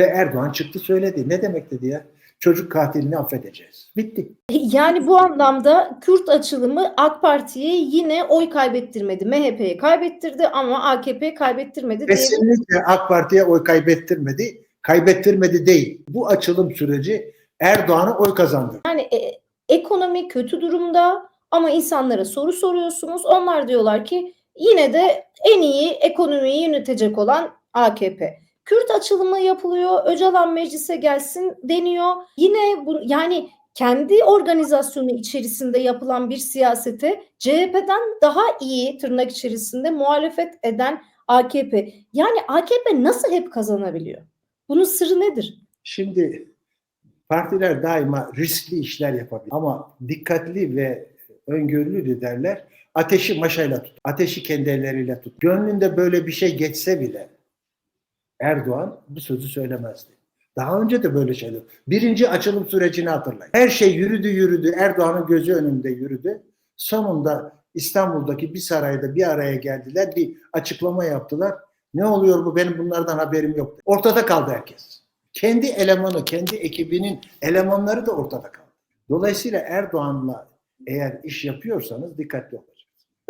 Ve Erdoğan çıktı söyledi. Ne demek dedi ya? Çocuk katilini affedeceğiz. Bitti. Yani bu anlamda Kürt açılımı AK Parti'ye yine oy kaybettirmedi. MHP'ye kaybettirdi ama AKP kaybettirmedi diye Kesinlikle AK Parti'ye oy kaybettirmedi. Kaybettirmedi değil. Bu açılım süreci Erdoğan'a oy kazandırdı. Yani e, ekonomi kötü durumda ama insanlara soru soruyorsunuz. Onlar diyorlar ki yine de en iyi ekonomiyi yönetecek olan AKP. Kürt açılımı yapılıyor. Öcalan meclise gelsin deniyor. Yine bu yani kendi organizasyonu içerisinde yapılan bir siyasete CHP'den daha iyi tırnak içerisinde muhalefet eden AKP. Yani AKP nasıl hep kazanabiliyor? Bunun sırrı nedir? Şimdi partiler daima riskli işler yapabilir. Ama dikkatli ve öngörülü liderler ateşi maşayla tut. Ateşi kendi elleriyle tut. Gönlünde böyle bir şey geçse bile Erdoğan bu sözü söylemezdi. Daha önce de böyle şeyler. Birinci açılım sürecini hatırlayın. Her şey yürüdü yürüdü. Erdoğan'ın gözü önünde yürüdü. Sonunda İstanbul'daki bir sarayda bir araya geldiler. Bir açıklama yaptılar. Ne oluyor bu? Benim bunlardan haberim yok. Ortada kaldı herkes. Kendi elemanı, kendi ekibinin elemanları da ortada kaldı. Dolayısıyla Erdoğan'la eğer iş yapıyorsanız dikkatli olun.